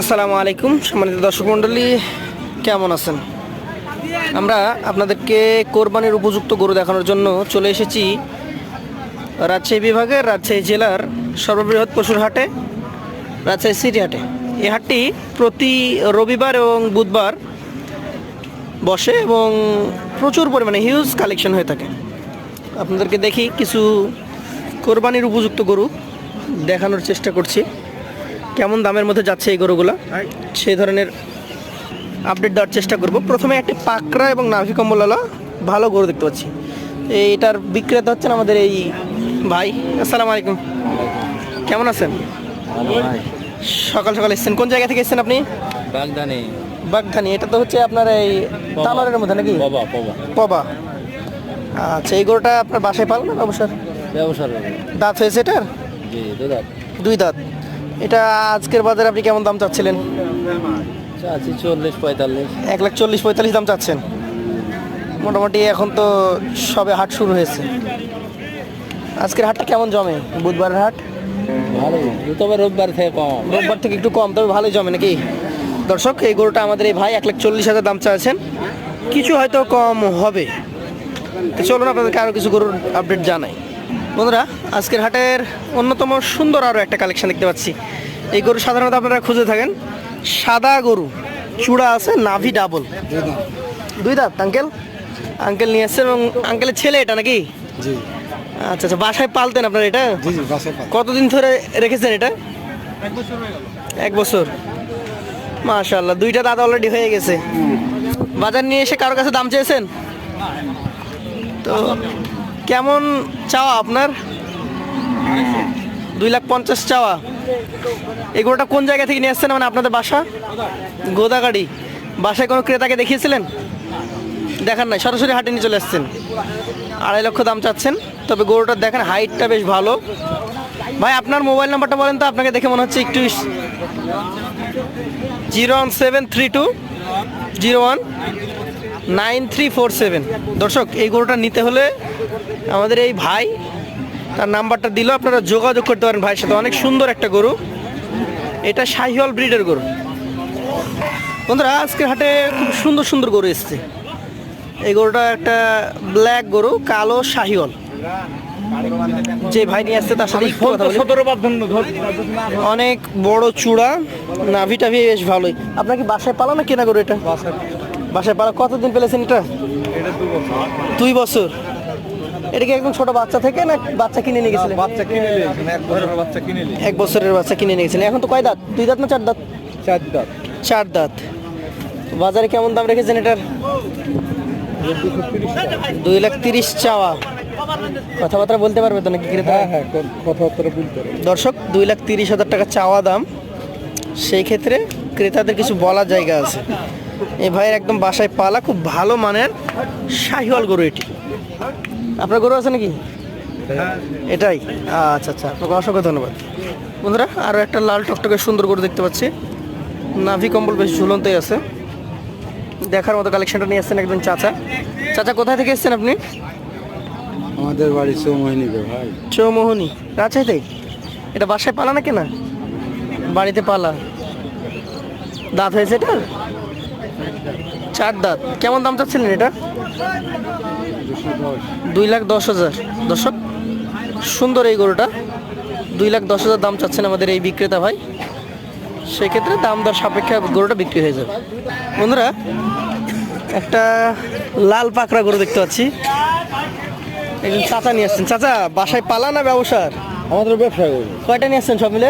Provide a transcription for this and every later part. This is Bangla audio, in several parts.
আসসালামু আলাইকুম, সম্মানিত দর্শক মণ্ডলী, কেমন আছেন? আমরা আপনাদেরকে কোরবানির উপযুক্ত গরু দেখানোর জন্য চলে এসেছি রাজশাহী বিভাগের রাজশাহী জেলার সর্ববৃহৎ পশুর হাটে, রাজশাহী সিটি হাটে। এই হাটটি প্রতি রবিবার এবং বুধবার বসে এবং প্রচুর পরিমাণে হিউজ কালেকশন হয়ে থাকে। আপনাদেরকে দেখি কিছু কোরবানির উপযুক্ত গরু দেখানোর চেষ্টা করছি। কেমন দামের মধ্যে যাচ্ছে এই গরুগুলো? সেই ধরনের আপডেট দেওয়ার চেষ্টা করব। প্রথমে একটি পাকড়া এবং নাভি কম্বলালা ভালো গরু দেখতে পাচ্ছি। এইটার বিক্রেতা হচ্ছেন আমাদের এই ভাই। আসসালামু আলাইকুম। কেমন আছেন? সকাল সকাল এসেছেন। কোন জায়গা থেকে এসেছেন আপনি? বাগদানি বাগধানি। এটা তো হচ্ছে আপনার এই তানোয়ারের মধ্যে নাকি? বাবা বাবা পবা। আচ্ছা এই গরুটা আপনার বাসায় পালন না ব্যবসার? ব্যবসার দাঁত হয়েছে এটার? জি দাদা দুই দাঁত। এটা আজকের বাজারে আপনি কেমন দাম চাচ্ছিলেন? চাচ্ছি চল্লিশ পঁয়তাল্লিশ। এক লাখ চল্লিশ পঁয়তাল্লিশ দাম চাচ্ছেন। মোটামুটি এখন তো সবে হাট শুরু হয়েছে। আজকের হাটটা কেমন জমে? বুধবারের হাট? ভালো তবে রোববার থেকে কম। রোববার থেকে একটু কম তবে ভালোই জমে নাকি? দর্শক এই গরুটা আমাদের এই ভাই এক লাখ চল্লিশ হাজার দাম চাচ্ছেন কিছু হয়তো কম হবে। চলুন আপনাদেরকে আরও কিছু গরুর আপডেট জানাই। বন্ধুরা আজকের হাটের অন্যতম সুন্দর আরও একটা কালেকশন দেখতে পাচ্ছি। এই গরু সাধারণত আপনারা খুঁজে থাকেন সাদা গরু চূড়া আছে নাভি ডাবল। দুই দাঁত। আঙ্কেল আঙ্কেল নিয়ে এসছেন এবং আঙ্কেলের ছেলে এটা নাকি? আচ্ছা আচ্ছা বাসায় পালতেন আপনারা এটা? কতদিন ধরে রেখেছেন এটা? এক বছর মাশাল্লাহ দুইটা দাঁত অলরেডি হয়ে গেছে। বাজার নিয়ে এসে কারোর কাছে দাম চেয়েছেন? তো কেমন চাওয়া আপনার? দুই লাখ পঞ্চাশ চাওয়া। এগুলোটা কোন জায়গা থেকে নিয়ে আসছেন? মানে আপনাদের বাসা? গোদাগাড়ি। বাসায় কোনো ক্রেতাকে দেখিয়েছিলেন? দেখান নাই, সরাসরি হাটে নিয়ে চলে আসছেন। আড়াই লক্ষ দাম চাচ্ছেন, তবে গরুটার দেখেন, হাইটটা বেশ ভালো। ভাই, আপনার মোবাইল নাম্বারটা বলেন তো, আপনাকে দেখে মনে হচ্ছে একটু zero one seven three two, zero one nine three four seven. দর্শক, এই গরুটা নিতে হলে আমাদের এই ভাই তার নাম্বারটা দিল আপনারা যোগাযোগ করতে পারেন ভাইয়ের সাথে। অনেক সুন্দর একটা গরু। এটা শাহিওয়াল ব্রিডের গরু। বন্ধুরা আজকে হাটে খুব সুন্দর সুন্দর গরু এসছে। এই গরুটা একটা ব্ল্যাক গরু কালো শাহিওয়াল। যে ভাই নিয়ে আসছে তার সাথে। অনেক বড় চূড়া নাভি টাভি বেশ ভালোই। আপনার কি বাসায় পালা না কেনা গরু এটা? বাসায় পালা। কতদিন পেলেছেন এটা? দুই বছর। এটা কি একদম ছোট বাচ্চা থেকে না বাচ্চা কিনে নিয়ে গেছিলেন? বাচ্চা কিনে নিয়েছেন এক বছরের বাচ্চা কিনে নিয়ে এক বছরের বাচ্চা কিনে নিয়ে গেছিলেন। এখন তো কয় দাঁত? দুই দাঁত না চার দাঁত? চার দাঁত। চার দাঁত। বাজারে কেমন দাম রেখেছেন এটার? দুই লাখ তিরিশ চাওয়া। কথাবার্তা বলতে পারবে তো নাকি ক্রেতা? হ্যাঁ হ্যাঁ কথাবার্তা বলতে হবে দর্শক দুই লাখ তিরিশ হাজার টাকা চাওয়া দাম। সেই ক্ষেত্রে ক্রেতাদের কিছু বলার জায়গা আছে। এই ভাইয়ের একদম বাসায় পালা খুব ভালো মানের শাহিওয়াল গরু এটি। আপনার গরু আছে নাকি? এটাই। আচ্ছা আচ্ছা আপনাকে অসংখ্য ধন্যবাদ। বন্ধুরা আরও একটা লাল টকটকে সুন্দর গরু দেখতে পাচ্ছি। নাভি কম্বল বেশ ঝুলন্তই আছে। দেখার মতো কালেকশনটা নিয়ে আসছেন একদম চাচা। চাচা কোথায় থেকে এসেছেন আপনি? আমাদের বাড়ি চৌমহিনীতে ভাই। চৌমোহনী রাজশাহীতে? এটা বাসায় পালা না? কেনা বাড়িতে পালা। দাঁত হয়েছে এটা চার দাঁত। কেমন দাম চাচ্ছিলেন এটা? দুই লাখ দশ হাজার। দর্শক সুন্দর এই গরুটা। দুই লাখ দশ হাজার দাম চাচ্ছেন আমাদের এই বিক্রেতা ভাই। সেক্ষেত্রে দাম দর সাপেক্ষে গরুটা বিক্রি হয়ে যাবে। বন্ধুরা একটা লাল পাকড়া গরু দেখতে পাচ্ছি। একজন চাচা নিয়ে আসছেন। চাচা বাসায় পালা না ব্যবসার? আমাদের ব্যবসা করব কয়টা নিয়ে আসছেন সব মিলে?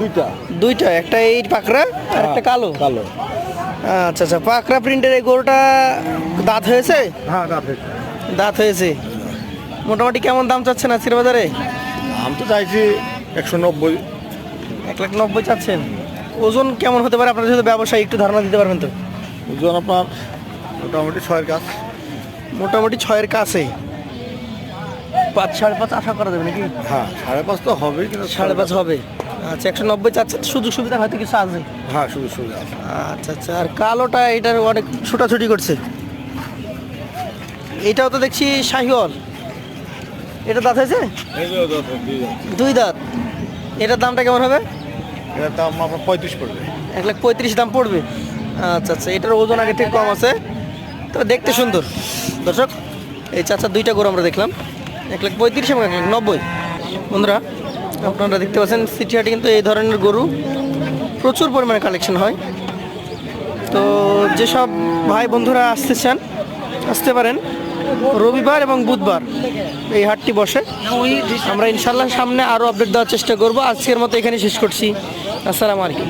দুইটা। দুইটা। একটা এই পাকড়া আর একটা কালো। কালো। আচ্ছা আচ্ছা। পাকড়া প্রিন্টের এই গরুটা দাঁত হয়েছে? হ্যাঁ রাতে দাঁত হয়েছে। মোটামুটি কেমন দাম চাচ্ছেন আজকের বাজারে? আমি তো চাইছি একশো নব্বই। এক লাখ নব্বই চাচ্ছেন। ওজন কেমন হতে পারে? আপনার যেহেতু ব্যবসায়ী একটু ধারণা দিতে পারবেন তো? ওজন আপনার মোটামুটি ছয়ের কাজ মোটামুটি ছয়ের কাছে। পাঁচ সাড়ে পাঁচ আশা করা যাবে নাকি? হ্যাঁ সাড়ে পাঁচ তো হবে কিন্তু সাড়ে পাঁচ হবে। আচ্ছা একশো নব্বই চাচ্ছেন সুযোগ সুবিধা হয়তো কিছু আছে। হ্যাঁ শুধু আছে। আচ্ছা আচ্ছা আর কালোটা এটার অনেক ছোটাছুটি করছে। এটাও তো দেখছি শাহিওয়াল। এটা দাঁত হয়েছে? দুই দাঁত। এটার দামটা কেমন হবে? এটার দাম আপনার পঁয়ত্রিশ পড়বে। এক লাখ পঁয়ত্রিশ দাম পড়বে। আচ্ছা আচ্ছা এটার ওজন আগে থেকে কম আছে। তবে দেখতে সুন্দর। দর্শক এই চাচার দুইটা গরু আমরা দেখলাম। এক লাখ পঁয়ত্রিশ এবং এক লাখ নব্বই। বন্ধুরা আপনারা দেখতে পাচ্ছেন সিটিহাটে কিন্তু এই ধরনের গরু প্রচুর পরিমাণে কালেকশন হয়। তো যেসব ভাই বন্ধুরা আসতে চান, আসতে পারেন। রবিবার এবং বুধবার এই হাটটি বসে। আমরা ইনশাল্লাহ সামনে আরও আপডেট দেওয়ার চেষ্টা করব। আজকের মতো এখানে শেষ করছি। আসসালামু আলাইকুম।